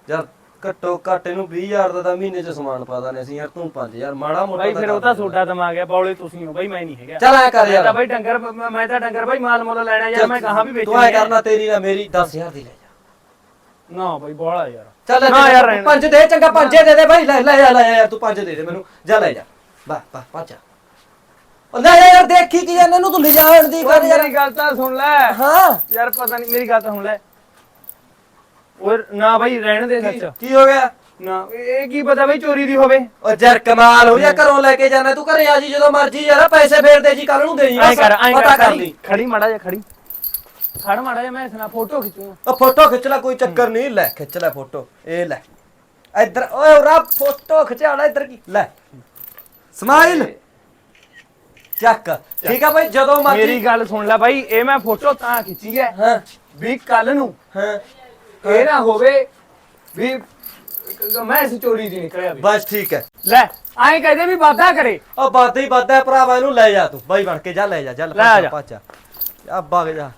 ਯਾਰ ਘੱਟੋ ਘੱਟ ਇਹਨੂੰ 20000 ਦਾ ਤਾਂ ਮਹੀਨੇ ਚ ਸਮਾਨ ਪਾ ਦਾਨੇ ਅਸੀਂ ਯਾਰ ਤੂੰ 5000 ਮਾੜਾ ਮੋਟਾ ਬਾਈ ਫਿਰ ਉਹ ਤਾਂ ਤੁਹਾਡਾ ਦਿਮਾਗ ਹੈ ਬੌਲੇ ਤੁਸੀਂ ਹੋ ਬਾਈ ਮੈਂ ਨਹੀਂ ਹੈਗਾ। ਚੱਲ ਐ ਕਰ ਮੈਂ ਯਾਰ। ਬਾਈ ਡੰਗਰ ਮੈਂ ਮੈਂ ਤਾਂ ਡੰਗਰ ਬਾਈ ਮਾਲ ਮੁੱਲ ਲੈਣਾ ਯਾਰ ਮੈਂ ਕਹਾਂ ਵੀ ਤੂੰ ਐ ਵੇਚਣੀ ਕਰਨਾ ਤੇਰੀ ਨਾ ਮੇਰੀ 10000 ਦੀ ਲੈ ਜਾ। ਨਾ ਬਾਈ ਬੋਲਾ ਯਾਰ। ਚੱਲ ਨਾ ਯਾਰ ਰਹਿਣ ਦੇ। ਪੰਜ ਦੇ ਚੰਗਾ ਪੰਜੇ ਦੇ ਦੇ ਭਾਈ ਲੈ ਲੈ ਲੈ ਯਾਰ ਤੂੰ ਪੰਜ ਦੇ ਦੇ ਮੈਨੂੰ। ਜਾ ਲੈ ਜਾ। ਬਾ ਬਾ ਪੰਜ ਉਹ ਲੈ ਯਾਰ ਦੇਖੀ ਕੀ ਇਹਨਾਂ ਨੂੰ ਤੂੰ ਲਿਜਾਣ ਦੀ ਕਰ ਯਾਰ। ਮੇਰੀ ਗੱਲ ਤਾਂ ਸੁਣ ਲੈ। ਹਾਂ। ਯਾਰ ਪਤਾ ਨਹੀਂ ਮੇਰੀ ਗੱਲ ਤਾਂ ਸੁਣ ਲੈ। ਓਏ ਨਾ ਬਾਈ ਰਹਿਣ ਦੇ ਸੱਚ ਕੀ ਹੋ ਗਿਆ? ਨਾ। ਇਹ ਕੀ ਪਤਾ ਬਾਈ ਚੋਰੀ ਦੀ ਹੋਵੇ। ਉਹ ਜਰ ਕਮਾਲ ਹੋ ਜਾ ਘਰੋਂ ਲੈ ਕੇ ਜਾਣਾ। ਤੂੰ ਘਰੇ ਆ ਜੀ ਜਦੋਂ ਮਰਜ਼ੀ ਯਾਰ ਪੈਸੇ ਫੇਰ ਦੇ ਜੀ ਕੱਲ ਨੂੰ ਦੇਈ ਐਂ ਕਰ ਐਂ ਪਤਾ ਕਰ ਲਈ। ਖੜੀ ਮਾੜਾ ਜਿਹਾ ਖੜੀ। ਖੜ ਮਾੜਾ ਜਿਹਾ ਮੈਂ ਇਸ ਨਾਲ ਫੋਟੋ ਖਿੱਚੂਗਾ ਉਹ ਫੋਟੋ ਖਿੱਚ ਲੈ ਕੋਈ ਚੱਕਰ ਨਹੀਂ। ਲੈ ਖਿੱਚ ਲੈ ਫੋਟੋ ਇਹ ਲੈ। ਇੱਧਰ ਓਏ ਉਰਾ ਫੋਟੋ ਖਿਚਾਉਣਾ ਇੱਧਰ ਕੀ। ਲੈ। ਸਮਾਈਲ। ਚੱਕ। ਠੀਕ ਆ ਭਾਈ ਜਦੋਂ ਮਰਜ਼ੀ। ਮੇਰੀ ਗੱਲ ਸੁਣ ਲੈ ਬਾਈ ਇਹ ਮੈਂ ਫੋਟੋ ਤਾਂ ਖਿੱਚੀ ਹੈ ਹਾਂ। ਵੀ ਕੱਲ ਨੂੰ ਹਾਂ। ਇਹ ਨਾ ਹੋਵੇ ਵੀ ਮੈਂ ਇਸ ਚੋਰੀ ਦੀ ਨਿਕਲਿਆ ਵੀ। ਬਸ ਠੀਕ ਹੈ। ਲੈ ਐਂ ਕਹਦੇ ਵੀ ਵਾਦਾ ਕਰੇ। ਉਹ ਬਾਦਾ ਹੀ ਬਾਦਾ ਹੈ ਭਰਾਵਾ ਇਹਨੂੰ ਲੈ ਜਾ ਤੂੰ। ਬਾਈ ਬਣ ਕੇ ਜਾ ਲੈ ਜਾ ਜਾ ਲੈ ਆ ਜਾ। ਪਾਚਾ ਆ ਭਗ ਜਾ।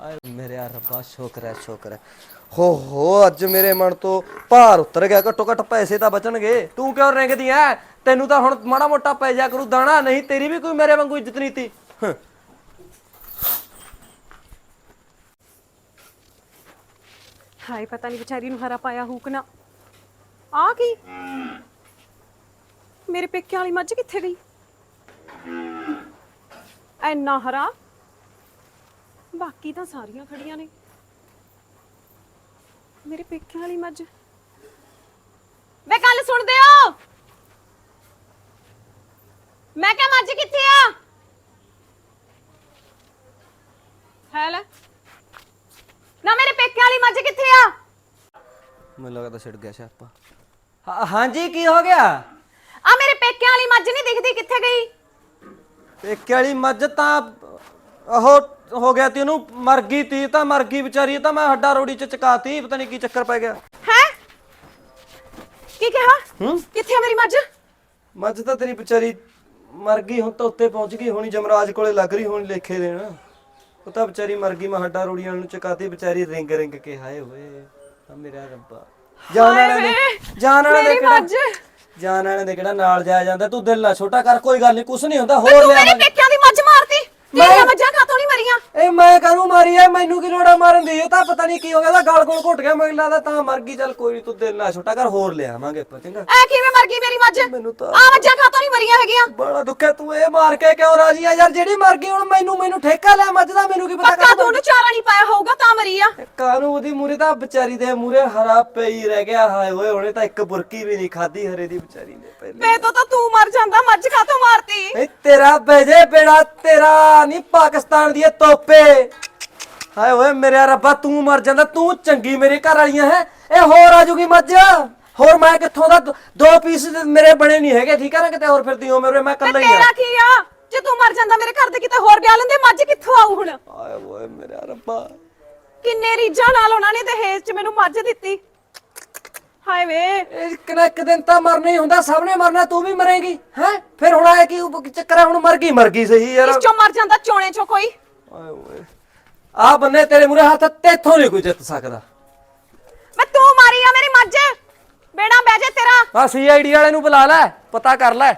ਆਏ ਮੇਰੇ ਯਾਰ ਰੱਬਾ ਸ਼ੁਕਰ ਹੈ ਸ਼ੁਕਰ ਹੈ। ਹੋ ਹੋ ਅੱਜ ਮੇਰੇ ਮਨ ਤੋਂ ਭਾਰ ਉਤਰ ਗਿਆ। ਘੱਟੋ ਘੱਟ ਪੈਸੇ ਤਾਂ ਬਚਣਗੇ। ਤੂੰ ਕਿਉਂ ਰਿੰਗਦੀ ਐ? ਤੈਨੂੰ ਤਾਂ ਹੁਣ ਮਾੜਾ ਮੋਟਾ ਪੈ ਜਾ ਕਰੂ ਦਾਣਾ ਨਹੀਂ ਤੇਰੀ ਵੀ ਕੋਈ ਮੇਰੇ ਵਾਂਗੂ ਇੱਜ਼ਤ ਨਹੀਂ ਤੀ। ਹੰ। ਹਾਏ, ਪਤਾ ਨਹੀਂ ਵਿਚਾਰੀ ਨੂੰ ਹਰਾ ਪਾਇਆ ਹੂਕ ਨਾ। ਆ ਕੀ? ਮੇਰੇ ਪੇਕਿਆਂ ਵਾਲੀ ਮੱਝ ਕਿੱਥੇ ਗਈ? ਐਨਾ ਹਰਾ? ਬਾਕੀ ਤਾਂ ਸਾਰੀਆਂ ਖੜੀਆਂ ਨੇ। ਮੇਰੇ ਪੇਕਿਆਂ ਵਾਲੀ ਮੱਝ। ਵੇ, ਗੱਲ ਸੁਣਦੇ ਹੋ? ਮੈਂ ਕਿਹਾ ਮੱਝ ਕਿੱਥੇ ਆ? ਹੈ ਲੈ ਨਾ ਮੇਰੇ ਪੇਕਿਆਂ ਵਾਲੀ ਮੱਝ ਕਿੱਥੇ ਆ? ਮੈਨੂੰ ਲੱਗਦਾ ਛਿੜ ਗਿਆ ਸਿਆਪਾ। ਹਾਂ- ਹਾਂਜੀ ਕੀ ਹੋ ਗਿਆ? ਆ ਮੇਰੇ ਪੇਕਿਆਂ ਵਾਲੀ ਮੱਝ ਨਹੀਂ ਦਿਖਦੀ ਕਿੱਥੇ ਗਈ? ਪੇਕੇ ਵਾਲੀ ਮੱਝ ਤਾਂ ਉਹ ਹੋ ਗਿਆ ਤੀ ਉਹਨੂੰ ਮਰ ਗਈ ਤੀ ਤਾਂ ਮਰ ਗਈ ਵਿਚਾਰੀ ਇਹ ਤਾਂ ਮੈਂ ਹੱਡਾ ਰੋੜੀ ਚ ਚਕਾਤੀ ਪਤਾ ਨਹੀਂ ਕੀ ਚੱਕਰ ਪੈ ਗਿਆ। ਹੈ? ਕੀ ਕਿਹਾ? ਹੂੰ? ਕਿੱਥੇ ਆ ਮੇਰੀ ਮੱਝ? ਮੱਝ ਤਾਂ ਤੇਰੀ ਵਿਚਾਰੀ ਮਰ ਗਈ ਹੁਣ ਤਾਂ ਉੱਤੇ ਪਹੁੰਚ ਗਈ ਹੋਣੀ ਜਮਰਾਜ ਕੋਲੇ ਲੱਗ ਰਹੀ ਹੋਣੀ ਲੇਖੇ ਦੇਣ। ਉਹ ਤਾਂ ਵਿਚਾਰੀ ਮਰ ਗਈ ਮੈਂ ਹੱਡਾ ਰੋੜੀਆਂ ਨੂੰ ਚਕਾਤੀ ਵਿਚਾਰੀ ਰਿੰਗ ਰਿੰਗ ਕੇ ਹਾਏ ਹੋਏ। ਆ ਮੇਰਾ ਰੱਬਾ। ਜਾਨ ਵਾਲਿਆਂ ਦੇ ਜਾਨ ਵਾਲਿਆਂ ਦੇ ਕਿਹੜਾ ਜਾਨ ਵਾਲਿਆਂ ਦੇ ਕਿਹੜਾ ਨਾਲ ਜਾਇਆ ਜਾਂਦਾ ਤੂੰ ਦਿਲ ਨਾ ਛੋਟਾ ਕਰ ਕੋਈ ਗੱਲ ਨਹੀਂ ਕੁਛ ਨਹੀਂ ਹੁੰਦਾ ਹੋਰ ਲਿਆ ਮੇਰੇ ਪੇਕਿਆਂ ਦੀ ਮੱਝ ਮਾਰਤੀ। ਮੇਰੀਆਂ ਮੱਝਾਂ ਕਾਤੋਂ ਨਹੀਂ ਮਰੀਆਂ? ਇਹ ਮੈਂ ਕਾਹਨੂੰ ਮਾਰੀ ਐ ਮੈਨੂੰ ਕੀ ਲੋੜਾ ਮਾਰਨ ਦੀ? ਇਹ ਤਾਂ ਪਤਾ ਨਹੀਂ ਕੀ ਹੋ ਗਿਆ ਦਾ ਗਲ ਗੋਲ ਘੁੱਟ ਗਿਆ। ਮੈਨੂੰ ਲੱਗਦਾ ਤਾਂ ਮਰ ਗਈ। ਚੱਲ ਕੋਈ ਨੀ ਤੂੰ ਦਿਲ ਨਾ ਛੋਟਾ ਕਰ ਹੋਰ ਲਿਆਵਾਂਗੇ ਆਪਾਂ ਚੰਗਾ। ਐ ਕਿਵੇਂ ਮਰ ਗਈ ਮੇਰੀ ਮੱਝ? ਮੈਨੂੰ ਤਾਂ ਆ ਮੱਝਾਂ ਕਾਤੋਂ ਨਹੀਂ ਮਰੀਆਂ ਹੈਗੀਆਂ। ਬੜਾ ਦੁੱਖ ਹੈ ਤੂੰ ਇਹ ਮਾਰ ਕੇ ਕਿਉਂ ਰਾਜੀ ਆ? ਯਾਰ ਜਿਹੜੀ ਮਰ ਗਈ ਹੁਣ ਮੈਨੂੰ ਮੈਨੂੰ ਠੇਕਾ ਲੈ ਮੱਝ ਦਾ ਮੈਨੂੰ ਕੀ ਪਤਾ ਪੱਕਾ ਤੂੰ ਉਹਨੂੰ ਚਾਰਾ ਨਹੀਂ ਪਾਇਆ ਹੋਊਗਾ ਤਾਂ ਮਰੀ ਆ। ਕਾਨੂੰ ਉਹਦੀ ਮੂਰੇ ਤਾਂ ਵਿਚਾਰੀ ਦੇ ਮੂਰੇ ਹਰਾ ਪਈ ਰਹਿ ਗਿਆ ਹਾਏ ਓਏ ਉਹਨੇ ਤਾਂ ਇੱਕ ਬੁਰਕੀ ਵੀ ਨਹੀਂ ਖਾਧੀ ਹਰੇ ਦੀ ਵਿਚਾਰੀ ਨੇ ਪਹਿਲੇ। ਵੇ ਤੋਂ ਤਾਂ ਤੂੰ ਮਰ ਜਾਂਦਾ ਮੱਝ ਕਾਤੋਂ ਮਾਰਤੀ? ਇਹ ਤੇਰਾ ਬੇਜੇ ਬੇੜਾ ਤੇਰਾ ਨਹੀਂ ਪਾਕਿਸਤਾਨ ਦੀ ਇਹ ਤੋਪੇ ਹਾਏ ਓਏ ਮੇਰੇ ਰੱਬਾ ਤੂੰ ਮਰ ਜਾਂਦਾ ਤੂੰ ਚੰਗੀ ਮੇਰੇ ਘਰ ਵਾਲੀਆਂ ਹੈ। ਇਹ ਹੋਰ ਆ ਜੂਗੀ ਮੱਝ। ਹੋਰ ਮੈਂ ਕਿੱਥੋਂ ਦਾ ਦੋ- ਪੀਸ ਮੇਰੇ ਬਣੇ ਨਹੀਂ ਹੈਗੇ ਠੀਕ ਹੈ ਨਾ ਕਿਤੇ? ਹੋਰ ਫਿਰਦੀ ਹੋ ਮੇਰੇ ਮੈਂ ਇਕੱਲਾ ਹੀ ਆ। ਕੀ ਆ? ਜੇ ਤੂੰ ਮਰ ਜਾਂਦਾ ਮੇਰੇ ਘਰ ਦੇ ਕਿਤੇ ਹੋਰ ਵਿਆਹ ਲੈਂਦੇ ਮੱਝ ਕਿੱਥੋਂ ਆਊ ਹੁਣ? ਹਾਏ ਓਏ ਮੇਰੇ ਰੱਬਾ। ਕਿੰਨੇ ਰੀਝਾਂ ਨਾਲ ਉਹਨਾਂ ਨੇ ਦਹੇਜ 'ਚ ਮੈਨੂੰ ਮੱਝ ਦਿੱਤੀ। ਹਾਏ ਵੇ। ਇੱਕ ਨਾ ਇੱਕ ਦਿਨ ਤਾਂ ਮਰਨਾ ਹੀ ਹੁੰਦਾ ਸਭ ਨੇ ਮਰਨਾ ਤੂੰ ਵੀ ਮਰੇਂਗੀ ਹੈ? ਫਿਰ ਹੁਣ ਆਇਆ ਕੀ ਚੱਕਰ ਹੁਣ ਮਰ ਗਈ ਮਰ ਗਈ ਸਹੀ ਯਾਰ। ਇਸ ਚੋਂ ਮਰ ਜਾਂਦਾ? ਚੋਣੇ ਚੋਂ ਕੋਈ। ਆਏ ਓਏ। ਆ ਬੰਨੇ ਤੇਰੇ ਮੂਰੇ ਹੱਥ ਤੇਥੋਂ ਨਹੀਂ ਕੋਈ ਜਿੱਤ ਸਕਦਾ। ਮੈਂ ਤੂੰ ਮਾਰੀ ਆ ਮੇਰੀ ਮੱਝ। ਬੇੜਾ ਬਹਿ ਜਾ ਤੇਰਾ। ਆ ਸੀਆਈਡੀ ਵਾਲੇ ਨੂੰ ਬੁਲਾ ਲੈ ਪਤਾ ਕਰ ਲੈ।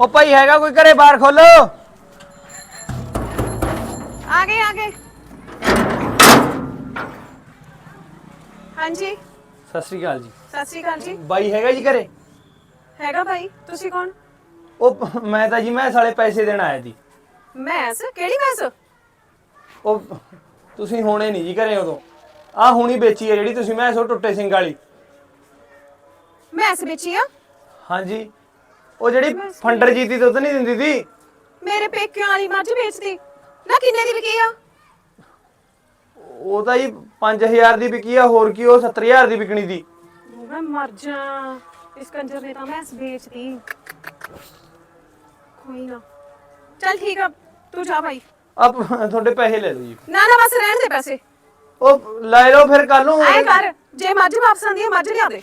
ਉਹ ਭਾਈ ਹੈਗਾ ਕੋਈ ਘਰੇ ਬਾਹਰ ਖੋਲੋ। ਆ ਗਏ ਆ ਗਏ। ਹਾਂਜੀ। ਸਤਿ ਸ੍ਰੀ ਅਕਾਲ ਜੀ। ਸਤਿ ਸ਼੍ਰੀ ਅਕਾਲ ਜੀ। ਬਾਈ ਹੈਗਾ ਜੀ ਘਰੇ? ਹੈਗਾ ਭਾਈ ਤੁਸੀਂ ਕੌਣ? ਉਹ ਮੈਂ ਤਾਂ ਜੀ ਮੈਂ ਸਾਲੇ ਪੈਸੇ ਦੇਣ ਆਇਆ ਜੀ। ਮੈਸ? ਕਿਹੜੀ ਮੈਸ? ਉਹ ਤੁਸੀਂ ਹੋਣੇ ਨਹੀਂ ਜੀ ਘਰੇ ਉਦੋਂ। ਆ ਹੁਣੀ ਵੇਚੀ ਹੈ ਜਿਹੜੀ ਤੁਸੀਂ ਮੈਂ ਸੋ ਟੁੱਟੇ ਸਿੰਘ ਵਾਲੀ। ਮੈਸ ਵੇਚੀ ਆ? ਹਾਂਜੀ। ਉਹ ਜਿਹੜੀ ਫੰਡਰ ਜੀ ਦੀ ਦੁੱਧ ਨਹੀਂ ਦਿੰਦੀ ਸੀ? ਮੇਰੇ ਪੇਕਿਆਂ ਵਾਲੀ ਮੱਝ ਵੇਚਦੀ। ਨਾ ਕਿੰਨੇ ਦੀ ਵਿਕੀ ਆ? ਉਹ ਤਾਂ ਜੀ 5000 ਦੀ ਵਿਕੀ ਆ ਹੋਰ ਕੀ ਉਹ 70000 ਦੀ ਵਿਕਣੀ ਸੀ। ਮੈਂ ਮਰ ਜਾ। ਇਸ ਕੰਜਰ ਨੇ ਤਾਂ ਮੈਸ ਵੇਚਦੀ ਕੋਈ ਨਾ। ਚੱਲ ਠੀਕ ਆ। ਤੂੰ ਜਾ ਭਾਈ। ਆਪ ਤੁਹਾਡੇ ਪੈਸੇ ਲੈ ਲਓ ਜੀ। ਨਾ ਨਾ ਬਸ ਰਹਿਣ ਦੇ ਪੈਸੇ। ਉਹ ਲੈ ਲਓ ਫਿਰ ਕੱਲ ਨੂੰ। ਐ ਕਰ ਜੇ ਮੱਝ ਵਾਪਸ ਆਂਦੀ ਹੈ ਮੱਝ ਲਿਆ ਦੇ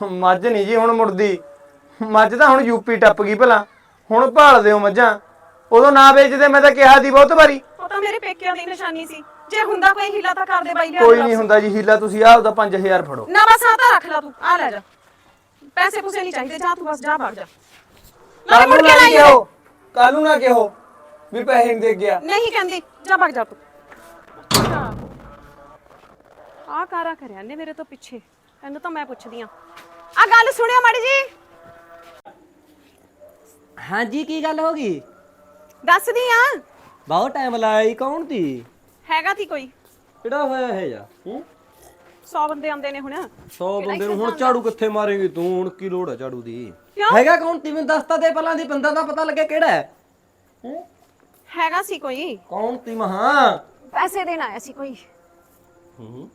ਮੱਝ ਨਹੀਂ ਜੀ ਹੁਣ ਮੁੜਦੀ। ਮੱਝ ਤਾਂ ਹੁਣ ਯੂਪੀ ਟੱਪ ਗਈ ਭਲਾ। ਹੁਣ ਭਾਲ ਦਿਓ ਮੱਝਾਂ। ਉਦੋਂ ਨਾ ਵੇਚਦੇ ਮੈਂ ਤਾਂ ਕਿਹਾ ਸੀ ਬਹੁਤ ਵਾਰੀ। ਉਹ ਤਾਂ ਮੇਰੇ ਪੇਕਿਆਂ ਦੀ ਨਿਸ਼ਾਨੀ ਸੀ। ਜੇ ਹੁੰਦਾ ਕੋਈ ਹਿੱਲਾ ਤਾਂ ਕਰ ਦੇ ਬਾਈ ਲਿਆ ਕੋਈ ਨਹੀਂ। ਹੁੰਦਾ ਜੀ ਹੀਲਾ ਤੁਸੀਂ ਆਹ ਉਹਦਾ 5000 ਫੜੋ। ਨਾ ਬਸ ਆ ਤਾਂ ਰੱਖ ਲੈ ਤੂੰ। ਆ ਲੈ ਜਾ। ਪੈਸੇ ਪੂਸੇ ਨਹੀਂ ਚਾਹੀਦੇ ਜਾ ਤੂੰ ਬਸ ਜਾ ਭੱਜ ਜਾ। ਕੱਲ ਨੂੰ ਨਾ ਕਿਹੋ। ਕੱਲ ਨੂੰ ਨਾ ਕਿਹੋ। ਵੀ ਪੈਸੇ ਨਹੀਂ ਦੇ ਗਿਆ ਨਹੀਂ ਕਹਿੰਦੀ ਜਾ ਭੱਜ ਜਾ ਤੂੰ। ਆ ਕਾਰਾ ਕਰਿਆ ਨੇ ਮੇਰੇ ਤੋਂ ਪਿੱਛੇ। ਇਹਨੂੰ ਤਾਂ ਮੈਂ ਪੁੱਛਦੀ ਆ। ਆ ਗੱਲ ਸੁਣਿਓ ਮਾੜੀ ਜੀ। ਹਾਂਜੀ ਕੀ ਗੱਲ ਹੋ ਗਈ? ਦੱਸਦੀ ਆ। ਬਹੁਤ ਟਾਈਮ ਲਾਇਆ ਕੌਣ ਦੀ ਹੈਗਾ ਤੀ ਕੋਈ। ਕਿਹੜਾ ਹੋਇਆ ਹੈ ਜਾ ਹੂੰ? 100 ਬੰਦੇ ਆਉਂਦੇ ਨੇ ਹੁਣ। 100 ਬੰਦੇ ਨੂੰ ਹੁਣ ਝਾੜੂ ਕਿੱਥੇ ਮਾਰੇਂਗੀ ਤੂੰ? ਹੁਣ ਕੀ ਲੋੜ ਹੈ ਝਾੜੂ ਦੀ? ਕਿਉਂ? ਹੈਗਾ ਕੌਣ? ਤੀ ਮੈਨੂੰ ਦੱਸਤਾ ਦੇ ਪਹਿਲਾਂ ਦੀ ਬੰਦਾ ਦਾ ਪਤਾ ਲੱਗੇ ਕਿਹੜਾ ਹੈ? ਹੂੰ? ਹੈਗਾ ਸੀ ਕੋਈ? ਕੌਣ ਤੀ ਮਹਾ? ਪੈਸੇ ਦੇਣ ਆਇਆ ਸੀ ਕੋਈ। ਹੂੰ।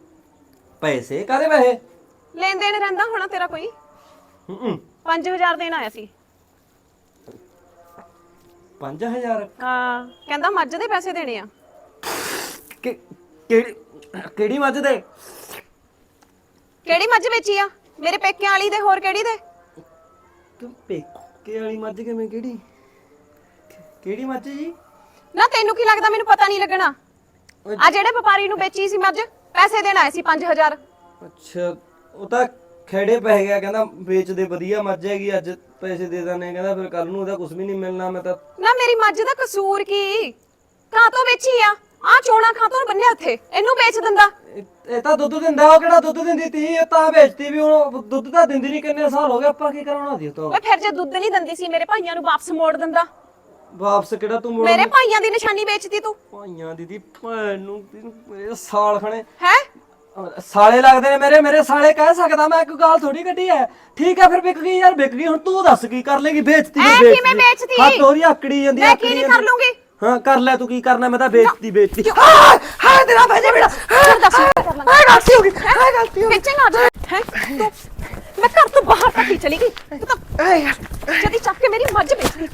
ਪੈਸੇ ਕਾਦੇ ਪੈਸੇ? ਲੈਣ ਦੇਣ ਰਹਿੰਦਾ ਹੋਣਾ ਤੇਰਾ ਕੋਈ? ਹੂੰ 5000 ਦੇਣ ਆਇਆ ਸੀ। 5000 ਹਾਂ ਕਹਿੰਦਾ ਮੱਝ ਦੇ ਪੈਸੇ ਦੇਣੇ ਆ। ਕਿ ਕਿਹੜੀ ਕਿਹੜੀ ਮੱਝ ਦੇ? ਕਿਹੜੀ ਮੱਝ ਵੇਚੀ ਆ? ਮੇਰੇ ਪੇਕਿਆਂ ਵਾਲੀ ਦੇ ਹੋਰ ਕਿਹੜੀ ਦੇ? ਤੂੰ ਪੇਕੇ ਵਾਲੀ ਮੱਝ ਕਿਵੇਂ ਕਿਹੜੀ? ਕਿਹੜੀ ਮੱਝ ਜੀ? ਨਾ ਤੈਨੂੰ ਕੀ ਲੱਗਦਾ ਮੈਨੂੰ ਪਤਾ ਨਹੀਂ ਲੱਗਣਾ? ਆ ਜਿਹੜੇ ਵਪਾਰੀ ਨੂੰ ਵੇਚੀ ਸੀ ਮੱਝ ਪੈਸੇ ਦੇਣ ਆਏ ਸੀ 5000 ਅੱਛਾ ਉਹ ਤਾਂ ਖੇੜੇ ਪੈ ਗਿਆ ਕਹਿੰਦਾ ਵੇਚਦੇ ਵਧੀਆ ਮੱਝ ਹੈਗੀ ਅੱਜ ਪੈਸੇ ਦੇ ਦਾਨੇ ਕਹਿੰਦਾ ਫਿਰ ਕੱਲ ਨੂੰ ਉਹਦਾ ਕੁਝ ਵੀ ਨਹੀਂ ਮਿਲਣਾ ਮੈਂ ਤਾਂ ਨਾ ਮੇਰੀ ਮੱਝ ਦਾ ਕਸੂਰ ਕੀ? ਕਾਹ ਤੋਂ ਵੇਚੀ ਆ? ਆ ਚੋਣਾ ਖਾਤੋਂ ਬੰਨਿਆ ਇੱਥੇ ਇਹਨੂੰ ਵੇਚ ਦਿੰਦਾ। ਇਹ- ਇਹ ਤਾਂ ਦੁੱਧ ਦਿੰਦਾ ਉਹ ਕਿਹੜਾ ਦੁੱਧ ਦਿੰਦੀ ਤੀ? ਇਹ ਤਾਂ ਵੇਚਤੀ ਵੀ ਹੁਣ ਦੁੱਧ ਤਾਂ ਦਿੰਦੀ ਨਹੀਂ ਕਿੰਨੇ ਸਾਲ ਹੋ ਗਏ ਆਪਾਂ ਕੀ ਕਰਾਉਣਾ ਦੀ ਉਹ ਤੋਂ? ਓਏ ਫਿਰ ਜੇ ਦੁੱਧ ਨਹੀਂ ਦਿੰਦੀ ਸੀ ਮੇਰੇ ਭਾਈਆਂ ਨੂੰ ਵਾਪਸ ਮੋੜ ਦਿੰਦਾ। ਵਾਪਸ ਕਿਹੜਾ ਤੂੰ ਮੋੜ ਮੇਰੇ ਭਾਈਆਂ ਦੀ ਨਿਸ਼ਾਨੀ ਵੇਚਦੀ ਤੂੰ। ਭਾਈਆਂ ਦੀ ਦੀ ਭੈਣ ਨੂੰ ਤੈਨੂੰ ਮੇਰੇ ਸਾਲ ਖਣੇ। ਹੈ? ਸਾਲੇ ਲੱਗਦੇ ਨੇ ਮੇਰੇ ਮੇਰੇ ਸਾਲੇ ਕਹਿ ਸਕਦਾ ਮੈਂ ਕੋਈ ਗਾਲ ਥੋੜੀ ਕੱਢੀ ਐ ਠੀਕ ਐ ਫਿਰ ਵਿਕ ਗਈ ਯਾਰ ਵਿਕ ਗਈ ਹੁਣ ਤੂੰ ਦੱਸ ਕੀ ਕਰ ਲੇਗੀ ਵੇਚਤੀ ਐ ਕਿਵੇਂ ਵੇਚਤੀ? ਹੱਥ ਉਹਦੀ ਆਕੜੀ ਜਾਂਦੀ ਮੈਂ ਕੀ ਨਹੀਂ। ਕਰ ਲੂੰਗੀ? ਹਾਂ ਕਰ ਲੈ ਤੂੰ ਕੀ ਕਰਨਾ ਮੈਂ ਤਾਂ ਵੇਚਤੀ ਵੇਚਤੀ। ਹਾਂ ਹਾਂ ਤੇਰਾ ਭਜੇ ਬੇੜਾ ਫਿਰ ਦੱਸ ਕੀ ਕਰ ਲਾਂਗਾ। ਹਾਂ ਗਲਤੀ ਹੋ ਗਈ ਹਾਂ ਗਲਤੀ ਹੋ ਗਈ। ਵੇਚੇਗਾ ਅੱਜ? ਹੈ? ਤੂੰ ਮੈਂ ਘਰ ਤੋਂ ਬਾਹਰ ਤੱਕ ਹੀ ਚਲੀ ਗਈ। ਤੂੰ ਤਾਂ ਐ ਯਾਰ ਜਦੀ ਚੱਕ ਕੇ ਮੇਰੀ ਮੱਝ ਵੇਚ ਗਈ